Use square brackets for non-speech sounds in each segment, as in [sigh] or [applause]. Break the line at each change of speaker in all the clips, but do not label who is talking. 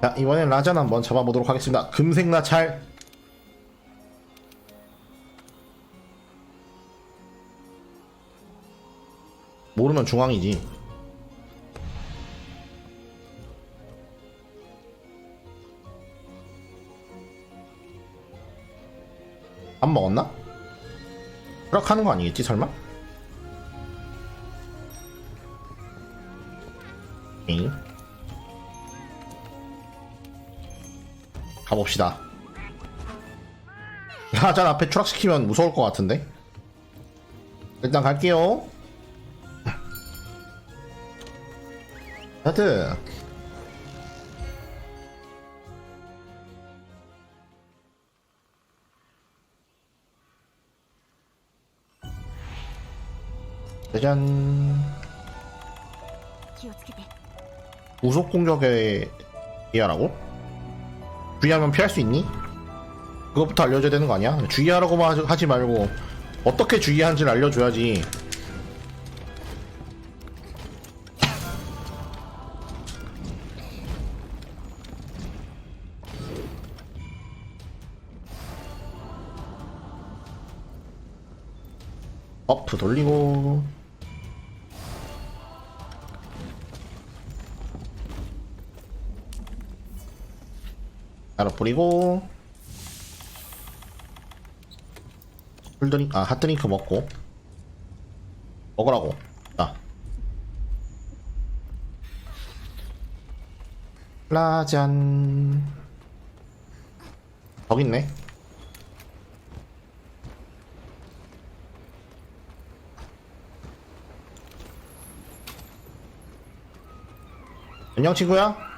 자 이번엔 라잔 한번 잡아보도록 하겠습니다 금색 나찰 모르면 중앙이지 안 먹었나? 허락하는 거 아니겠지 설마? 잉 가봅시다. 라잔 앞에 추락시키면 무서울 것 같은데? 일단 갈게요. 하드. 짜잔. 우속 공격에 이하라고? 주의하면 피할 수 있니? 그것부터 알려줘야 되는 거 아니야? 주의하라고만 하지 말고 어떻게 주의하는지 알려줘야지 어프 돌리고 따로 뿌리고. 쿨드링 아 핫드링크 먹고. 먹으라고. 자. 라잔. 저기 있네. 안녕 친구야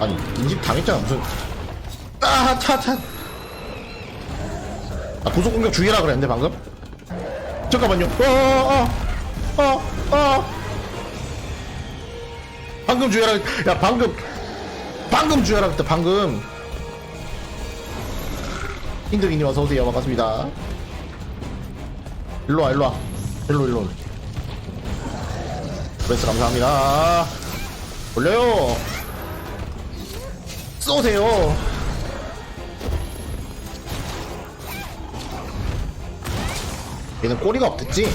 아니 인집 당했잖아 무슨. 아차차. 아 도속 공격 주의라 그랬는데 방금? 잠깐만요. 어어어어 어, 어. 방금 주의라. 야 방금. 방금 주의라 그랬다 방금. 흰둥이님 어서오세요. 반갑습니다. 일로와 일로와. 일로 일로. 브레스 감사합니다. 올려요 쏘세요. 얘는 꼬리가 없댔지?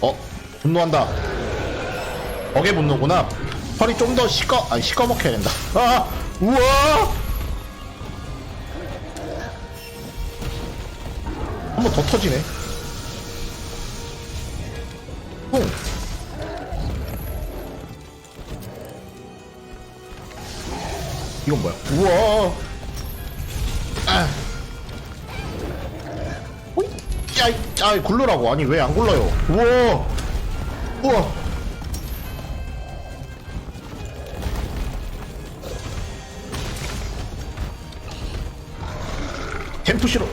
어? 분노한다. 벽의 분노구나. 펄이 좀더 시꺼, 아니, 시꺼멓게 해야 된다. [laughs] 아! 우와! 한 번 더 터지네. 뿡. 이건 뭐야? 우와. 아. 호이. 야, 이- 야, 굴러라고. 아니, 왜 안 굴러요? 우와. 우와. 템프시로.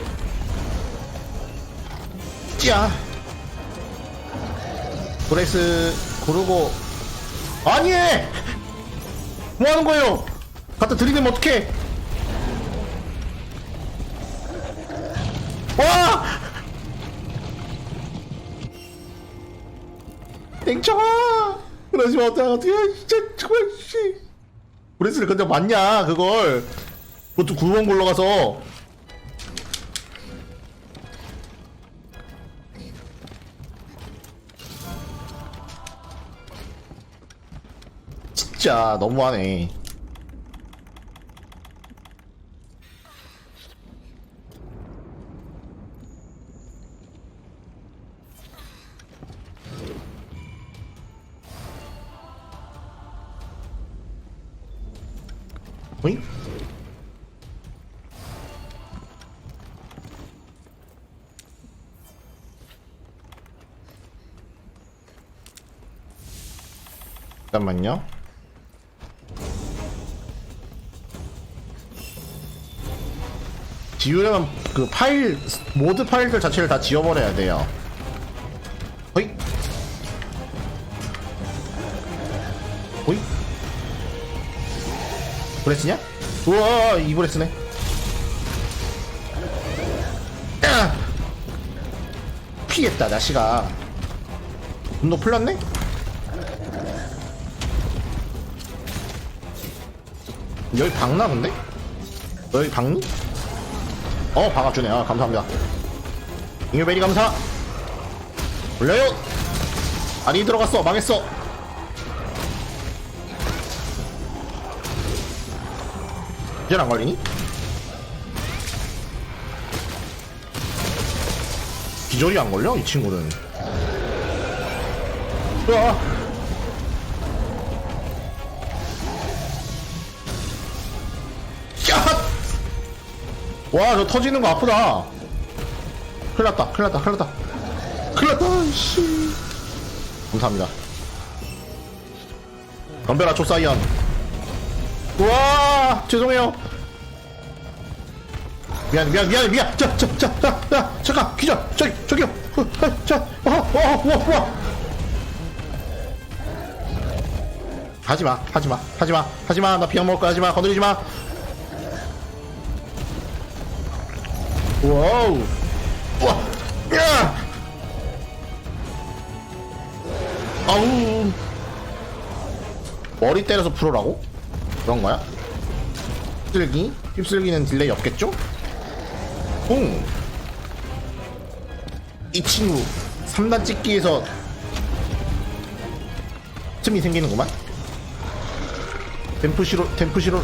찌야. 브레스 고르고. 아니 뭐 하는 거예요? 갖다 들이대면 어떡해? 와! 땡청아! 그러지마 어떡해. 진짜 정말 씨. 브레스를 근데 맞냐 그걸? 그것도 9번 굴러가서 진짜 너무하네. 잠깐만요. 지우려면 그 파일 모드 파일들 자체를 다 지워버려야 돼요. 허이 오이 브레스냐? 우와 이 브레스네 야! 피했다 자식아 분노 풀렸네? 여기 박나 근데? 여기 박니? 어 박아주네 아 감사합니다. 잉여베리 감사. 올려요. 아니 들어갔어. 망했어. 이젠 안 걸리니? 기절이 안 걸려? 이 친구는. 으아 와, 저 터지는 거 아프다. 큰일 났다, 큰일 났다, 큰일 났다. 큰일 났다, 씨. 감사합니다. 덤벼라, 촉사이언. 우와, 죄송해요. 미안, 미안, 미안, 미안. 자, 자, 자, 자, 자, 잠깐, 기절. 저기, 저기요. 어, 어, 자, 어, 어, 우와, 우와. 하지 마, 하지 마, 하지 마, 하지 마. 나 비약 먹을 거야, 하지 마. 건드리지 마. 와우. 와. 야. 아우. 머리 때려서 풀어라고? 그런 거야? 휩쓸기? 휩쓸기는 딜레이 없겠죠? 응. 이 친구 3단 찍기에서 틈이 생기는구만. 댐프시로 댐프시로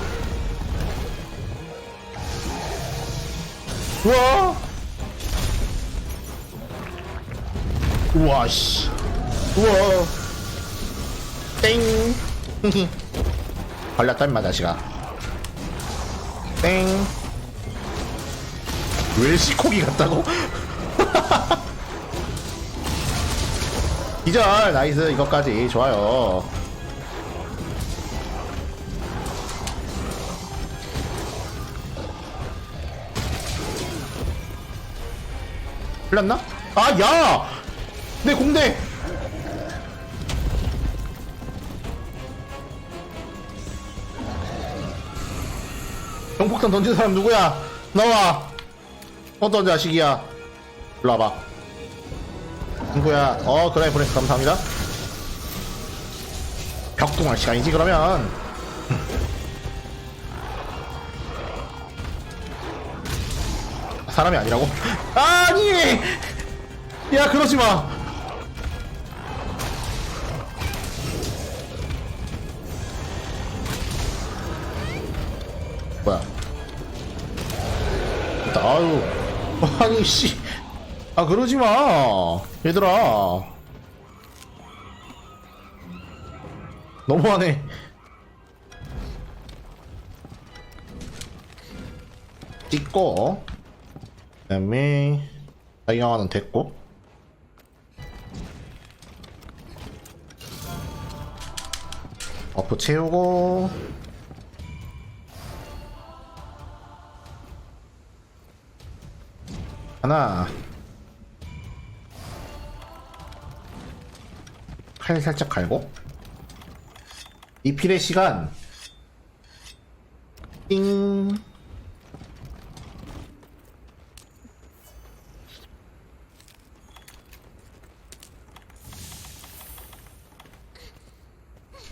우와. 우와 씨. 우와. 땡. [laughs] 걸렸다 임마 자식아. 땡. 웰시코기 같다고? [laughs] 기절. 나이스. 이것까지. 좋아요 풀렸나? 아, 야! 내 공대! 경폭탄 던진 사람 누구야? 나와! 어떤 자식이야? 와봐. 누구야? 어, 보냈어. 감사합니다. 벽동할 시간이지, 그러면. 사람이 아니라고? 아니! 야, 그러지 마! 뭐야? 아유, 아니, 씨. 아, 그러지 마. 얘들아. 너무하네. 찍고. 그 다음에 다이강화는 됐고. 버프 채우고. 하나. 칼 살짝 갈고. 이필의 시간. 띵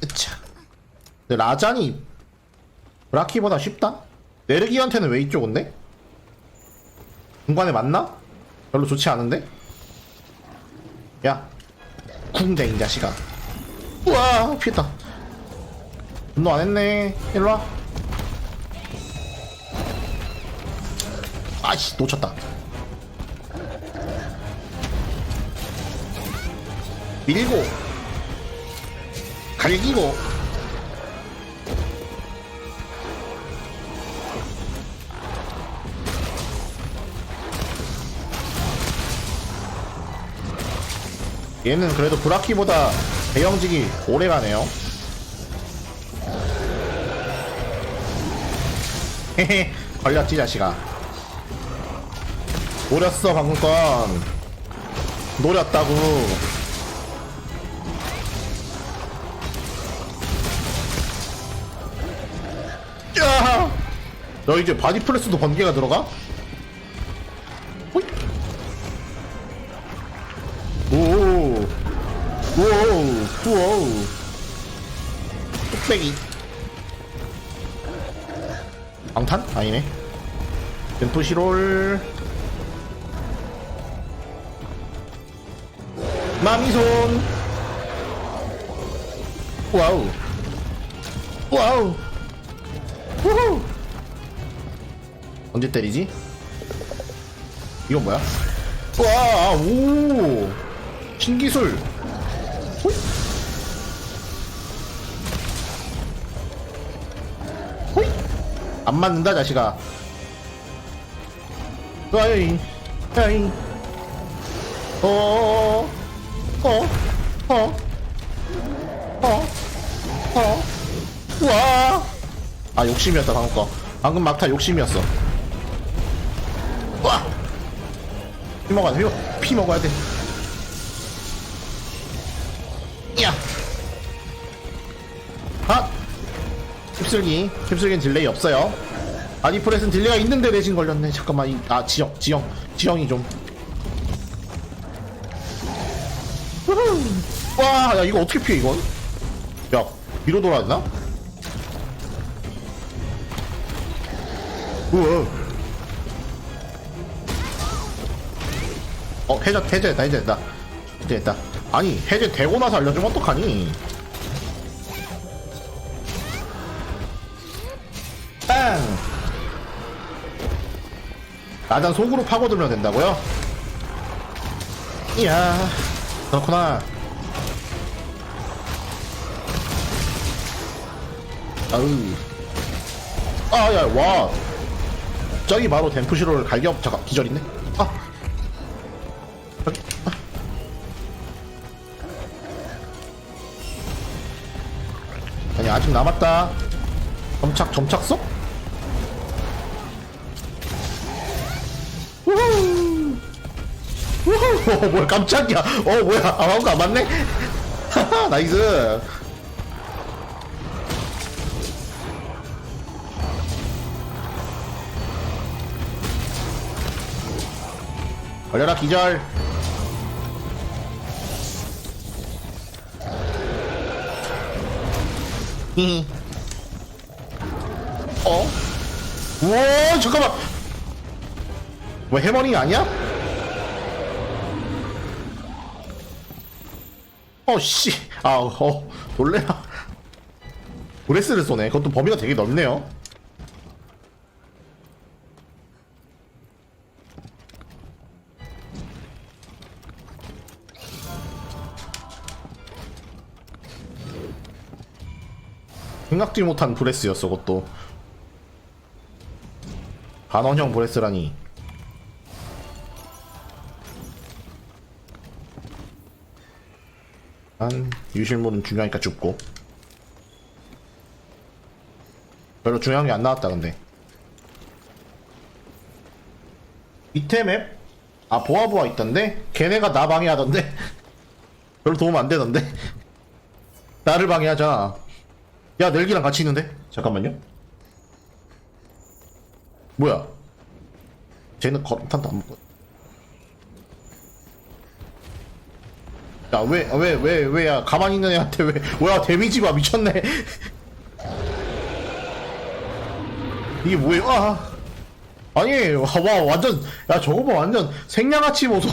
으차. 근데 라잔이 브라키보다 쉽다? 네르기한테는 왜 이쪽인데? 중간에 맞나? 별로 좋지 않은데? 야 궁대 이 자식아 우와 피했다 분노 안했네 일로와 아이씨 놓쳤다 밀고 갈기고 얘는 그래도 브라키보다 대형직이 오래가네요 헤헤 걸렸지 자식아 노렸어 방금 건 노렸다고 야! 너 이제 바디프레스도 번개가 들어가? 우와우. 뚝배기. 방탄? 아니네. 뱀프시롤. 마미손. 와우. 와우. 우후. 언제 때리지? 이건 뭐야? 와, 오! 신기술! 호잇! 안 맞는다, 자식아. 와이, 와이. 어, 어, 어, 어, 어, 와! 아, 욕심이었다, 방금 거. 방금 막타 욕심이었어. 와! 피 먹어야 돼, 피, 먹- 피 먹어야 돼. 휩쓸기. 휩쓸기는 딜레이 없어요. 아디프레스는 딜레이가 있는데 내신 걸렸네. 잠깐만, 이, 아, 지영, 지영, 지영이 좀. 와, 야, 이거 어떻게 피해, 이건? 야, 위로 돌아야 되나? 우와. 어, 해제, 해제됐다, 해제됐다. 해제됐다. 아니, 해제되고 나서 알려주면 어떡하니? 나단 속으로 파고들면 된다고요? 이야, 그렇구나. 아우. 아, 야, 와. 저기 바로 댐프시로를 갈겨, 잠깐, 기절 있네? 아. 저기, 아. 아니, 아직 남았다. 점착, 점착석? 어, 뭐야, 깜짝이야. 어, 뭐야, 아무것도 안 맞네? [laughs] 나이스. 걸려라, 기절. [laughs] 어? 우와, 잠깐만. 왜 해머링 아니야? 어, 씨. 아, 어, 놀래라. 브레스를 쏘네. 그것도 범위가 되게 넓네요. 생각지 못한 브레스였어, 그것도. 반원형 브레스라니. 유실물은 중요하니까 죽고. 별로 중요한 게 안 나왔다, 근데. 맵? 아, 보아보아 있던데? 걔네가 나 방해하던데? [laughs] 별로 도움 안 되던데? [laughs] 나를 방해하자. 야, 넬기랑 같이 있는데? 잠깐만요. 뭐야? 쟤는 거름탄도 안 먹고. 야, 왜, 왜, 왜, 왜 야? 가만히 있는 애한테 왜, 뭐야, 데미지 봐, 미쳤네. 이게 뭐예요? 아. 아니, 와, 와, 완전, 야, 저거 봐, 완전 생양아치 보소.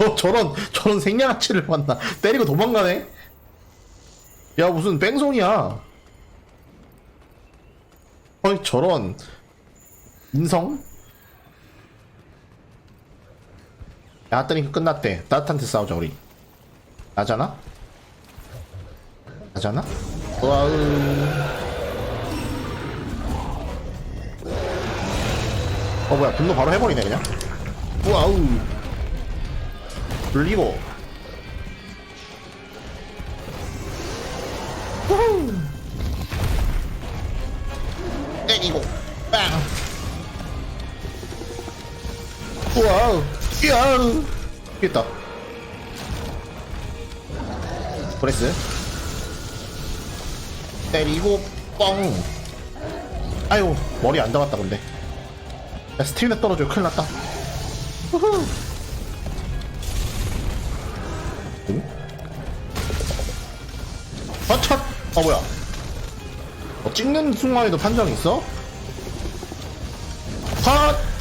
어, 저런, 저런 생양아치를 만나. 때리고 도망가네? 야, 무슨 뺑소니야. 어이, 저런. 인성? 야, 하더니 끝났대. 따뜻한테 싸우자, 우리. 나잖아? 나잖아? 와우. 어, 뭐야. 분노 바로 해버리네, 그냥. 와우. 불리고. 우후. 때리고. 빵. 와우. 이야. 됐다. 브레스. 때리고 뻥. 아이고 머리 안 닿았다 근데 야 스티미나 떨어져 큰일 났다? 아, 첫! 아, 뭐야. 어, 찍는 순간에도 판정이 있어? 컷!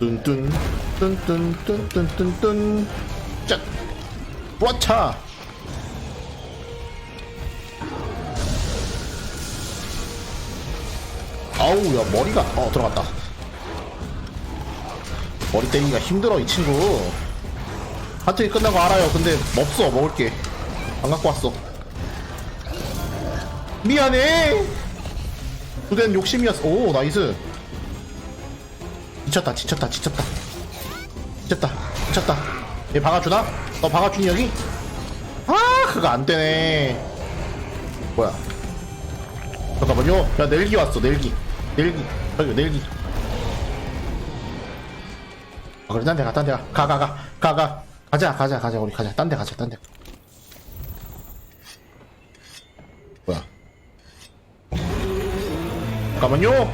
뚠뚠 뚠뚠 뚠뚠 뚠뚠 짠! 와차! 아우 야 머리가 어 들어갔다. 머리 때리기가 힘들어 이 친구. 하트이 끝나고 알아요. 근데 없어 먹을게. 안 갖고 왔어. 미안해! 그댄 욕심이었어. 오 나이스 지쳤다 지쳤다 지쳤다. 지쳤다 지쳤다. 얘 박아주나? 너 박아주니 여기? 아 그거 안되네. 뭐야? 잠깐만요. 야 넬기 왔어 넬기. 넬기. 여기 넬기. 아 그래 딴데 가 딴데 가. 가 가 가. 가 가. 가자 가자 가자 우리 가자. 딴 데 가자 딴데. 뭐야? 잠깐만요.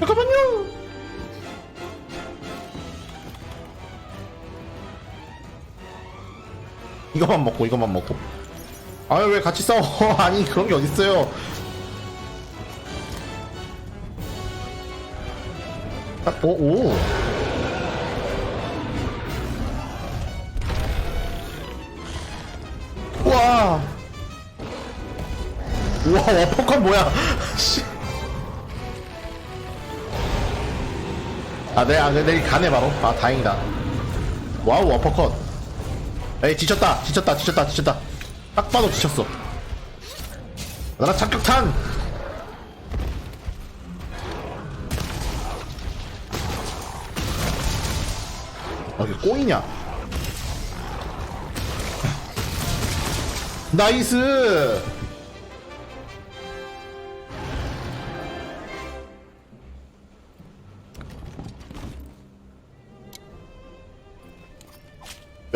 잠깐만요 이거만 먹고 이거만 먹고 아유 왜 같이 싸워 [laughs] 아니 그런 게 어딨어요 아, 오, 오. 우와. 우와, 워퍼컷 뭐야. [laughs] 씨. 아, 네, 아, 네, 네, 가네, 바로. 아, 다행이다. 와우, 워퍼컷. 에이, 지쳤다, 지쳤다, 지쳤다, 지쳤다. 딱 봐도 지쳤어. 나라 착격탄! 아, 이게 꼬이냐? 나이스!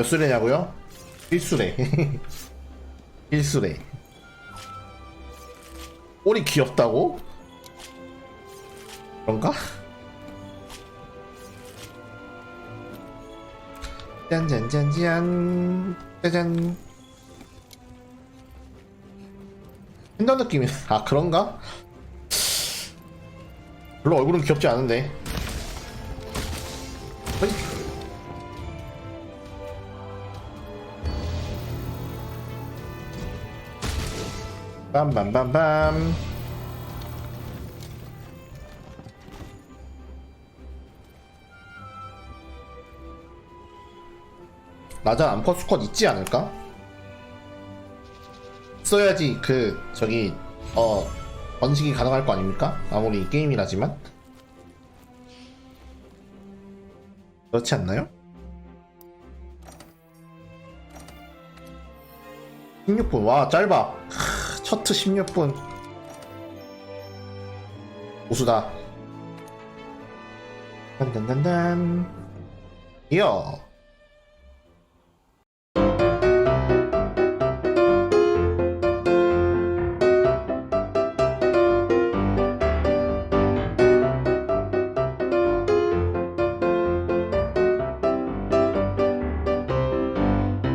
몇 수레냐고요? 1수레. 1수레. [laughs] 꼬리 귀엽다고? 그런가? 짠짠짠짠 짜잔 힘든 느낌이 아 그런가? 별로 얼굴은 귀엽지 않은데 어이. 빰빰빰빰 라자 암컷 수컷 있지 않을까? 써야지 그 저기 어 번식이 가능할 거 아닙니까? 아무리 게임이라지만 그렇지 않나요? 16분 와 짧아 크, 첫트 16분. 우수다. 단단단단 이어